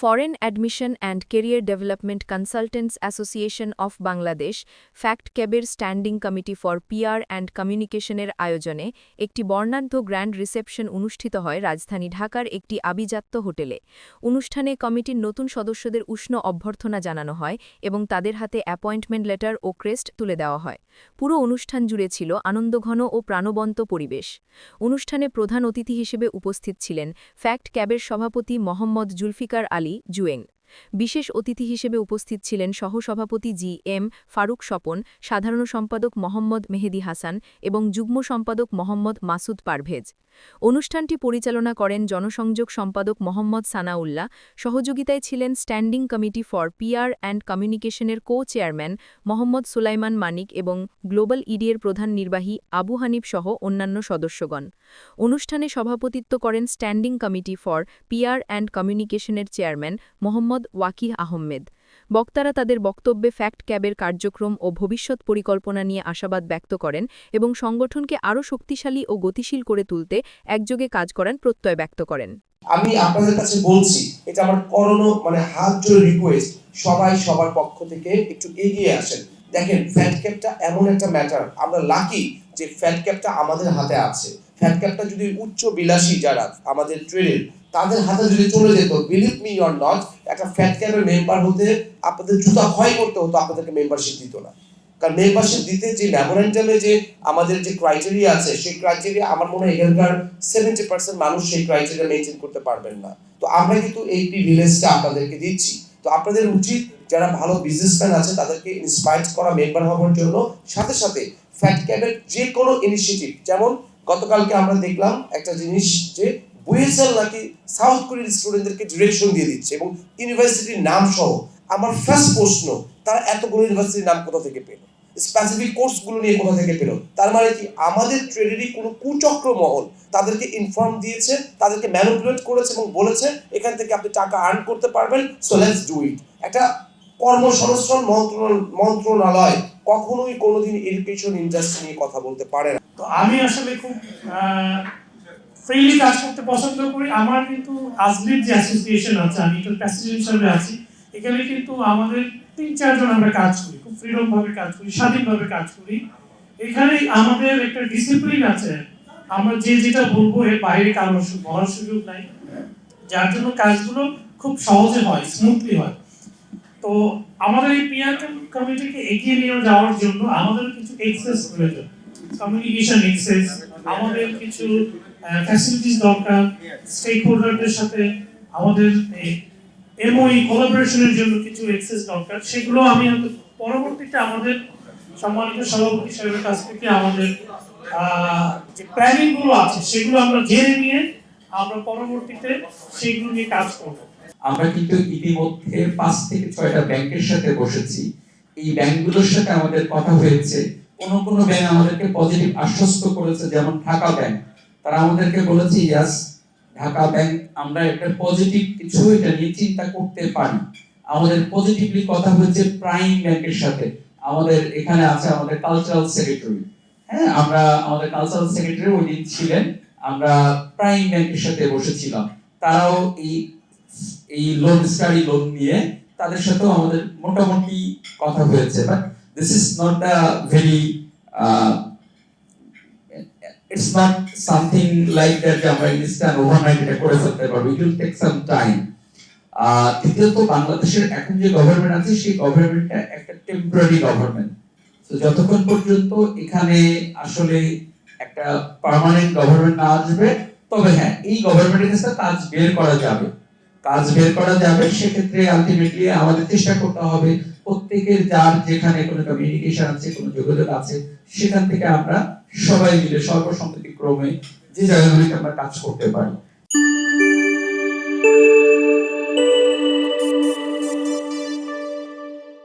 Foreign admission and career development consultants association of Bangladesh fact ক্যাবের standing committee for PR and কমিউনিকেশনের আয়োজনে একটি বর্ণাঢ্য গ্র্যান্ড রিসেপশন অনুষ্ঠিত হয় রাজধানী ঢাকার একটি আভিজাত্য হোটেলে। অনুষ্ঠানে কমিটির নতুন সদস্যদের উষ্ণ অভ্যর্থনা জানানো হয় এবং তাদের হাতে অ্যাপয়েন্টমেন্ট লেটার ও ক্রেস্ট তুলে দেওয়া হয়। পুরো অনুষ্ঠান জুড়ে ছিল আনন্দঘন ও প্রাণবন্ত পরিবেশ। অনুষ্ঠানে প্রধান অতিথি হিসেবে উপস্থিত ছিলেন ফ্যাক্ট ক্যাবের সভাপতি মোহাম্মদ জুলফিকার আলী। Julie, বিশেষ অতিথি হিসেবে উপস্থিত ছিলেন সহসভাপতি জি এম ফারুক স্বপন, সাধারণ সম্পাদক মোহাম্মদ মেহেদি হাসান এবং যুগ্ম সম্পাদক মোহাম্মদ মাসুদ পারভেজ। অনুষ্ঠানটি পরিচালনা করেন জনসংযোগ সম্পাদক মোহাম্মদ সানাউল্লাহ। সহযোগিতায় ছিলেন standing committee for PR and কমিউনিকেশনের কো চেয়ারম্যান মোহাম্মদ সুলাইমান মানিক এবং গ্লোবাল ইডিএর প্রধান নির্বাহী আবু হানিফ সহ অন্যান্য সদস্যগণ। অনুষ্ঠানে সভাপতিত্ব করেন standing committee for PR and কমিউনিকেশনের চেয়ারম্যান মোহাম্মদ ওয়াকিহ আহমেদ। বক্তারা তাদের বক্তব্যে ফ্যাক্ট ক্যাবের কার্যক্রম ও ভবিষ্যৎ পরিকল্পনা নিয়ে আশাবাদ ব্যক্ত করেন এবং সংগঠনকে আরও শক্তিশালী ও গতিশীল করে তুলতে একযোগে কাজ করার প্রত্যয় ব্যক্ত করেন। আমি আপনাদের কাছে বলছি, এটা আমার করোনো মানে হাত জোড়ে রিকোয়েস্ট সবাই সবার পক্ষ থেকে একটু এগিয়ে আসেন। দেখেন ফ্যাট ক্যাপটা এমন একটা ম্যাটার আমরা লাকি যে ফ্যাট ক্যাপটা আমাদের হাতে আছে। ফ্যাট ক্যাপটা যদি উচ্চ বিলাসী যারা আমাদের ট্রেনের তাদের হাতে যদি চলে যেত বিলিভ মি অর নট একটা ফ্যাট ক্যাপের মেম্বার হতে আপনাদের জুতা ক্ষয় করতে হতো, আপনাদেরকে মেম্বারশিপ দিত না। কারণ মেম্বারশিপ দিতে যে মেমোরেন্ডামে যে আমাদের যে ক্রাইটেরিয়া আছে, সেই ক্রাইটেরিয়া আমার মনে হয় এখানকার সেভেন্টি পার্সেন্ট মানুষ সেই ক্রাইটেরিয়া মেনটেন করতে পারবেন না। তো আমরা কিন্তু এই প্রিভিলেজটা আপনাদেরকে দিচ্ছি। তো আপনাদের উচিত যারা ভালো বিজনেসম্যান আছে, তাদেরকে ইন্সপায়ার করা মেম্বার হওয়ার জন্য। সাথে সাথে ফ্যাট ক্যাবের যে কোনো ইনিশিয়েটিভ যেমন গতকালকে আমরা দেখলাম একটা জিনিস যে বুয়েসেল নাকি সাউথ কোরিয়ার স্টুডেন্টদেরকে ডিরেকশন দিয়ে দিচ্ছে এবং ইউনিভার্সিটির নাম সহ আমার ফার্স্ট প্রশ্ন, তারা এতগুলো ইউনিভার্সিটির নাম কোথা থেকে পেল? স্পেসিফিক কোর্সগুলো নিয়ে কোথা থেকে পেল? তার মানে কি আমাদের ট্রেডেরই কোনো কুচক্র মহল তাদেরকে ইনফর্ম দিয়েছে, তাদেরকে ম্যানিপুলেট করেছে এবং বলেছে, এখান থেকে আপনি টাকা আর্ন করতে পারবেন সো লেটস ডু ইট একটা কর্মসংস্থান মন্ত্রণালয় কখনোই কোনোদিন এডুকেশন ইন্ডাস্ট্রি নিয়ে কথা বলতে পারে না। তো আমি আসলে খুব ফ্রিলি কাজ করতে পছন্দ করি। আমার কিন্তু আজমির যে অ্যাসোসিয়েশন আছে, আমি তো প্রেসিডেন্ট হিসাবে আছি, এখানে কিন্তু আমাদের তিন চারজন আমরা কাজ করি, খুব ফ্রিডম ভাবে কাজ করি, স্বাধীনভাবে কাজ করি। এখানে আমাদের একটা ডিসিপ্লিন আছে। আমরা যে যেটা বলব, এর বাইরে কারোর বলার সুযোগ নাই। যার জন্য কাজগুলো খুব সহজে হয় স্মুথলি হয়। তো আমাদের এই পিয়ার কমিটিকে এগিয়ে নিয়ে যাওয়ার জন্য আমাদের কিছু এক্সেস প্রয়োজন কমিউনিকেশন এক্সেস আমাদের কিছু ফ্যাসিলিটিস দরকার স্টেক হোল্ডারদের সাথে আমাদের এমওই কোলাবোরেশনের জন্য কিছু এক্সেস দরকার। সেগুলো আমি পরবর্তীতে আমাদের সম্মানিত সভাপতি সাহেবের কাছ থেকে আমাদের যে প্ল্যানিংগুলো আছে, সেগুলো আমরা জেনে নিয়ে আমরা পরবর্তীতে সেগুলো নিয়ে কাজ করব। আমরা কিন্তু ইতিমধ্যে পাঁচ থেকে ছয়টা ব্যাংকের সাথে বসেছি। এই ব্যাংকগুলোর সাথে আমাদের কথা হয়েছে। কোন কোন ব্যাংক আমাদেরকে পজিটিভ আশ্বস্ত করেছে, যেমন ঢাকা ব্যাংক। তারা আমাদেরকে বলেছে, ইয়াস, ঢাকা ব্যাংক, আমরা একটা পজিটিভ কিছু এটা নিয়ে চিন্তা করতে পারি। আমাদের পজিটিভলি কথা হয়েছে প্রাইম ব্যাংকের সাথে। আমাদের এখানে আছে আমাদের কালচারাল সেক্রেটারি হ্যাঁ আমরা আমাদের কালচারাল সেক্রেটারি ওই দিন ছিলেন। আমরা প্রাইম ব্যাংকের সাথে বসেছিলাম। তারাও এই এই লোন স্টাডি লোন নিয়ে তাদের সাথেও আমাদের মোটামুটি কথা হয়েছে। But this is not the very it's not something like that আমরা ইনস্ট্যান্ট ওভারনাইট এটা করে ফেলতে পারব। It will take some time দ্বিতীয়ত বাংলাদেশের এখন যে গভর্নমেন্ট আছে, সেই গভর্নমেন্টটা একটা টেম্পোরারি গভর্নমেন্ট তো যতক্ষণ পর্যন্ত এখানে আসলে একটা পার্মানেন্ট গভর্নমেন্ট না আসবে, তবে হ্যাঁ এই গভর্নমেন্টের কাছে কাজ বের করা যাবে। কাজ বের করা যাবে, সেক্ষেত্রে আলটিমেটলি আমাদের চেষ্টা করতে হবে প্রত্যেকের যার যেখানে কোনো কমিউনিকেশন আছে, কোনো যোগাযোগ আছে, সেখান থেকে আমরা সবাই মিলে সর্বসম্মতিক্রমে যে জায়গাগুলিতে আমরা কাজ করতে পারি।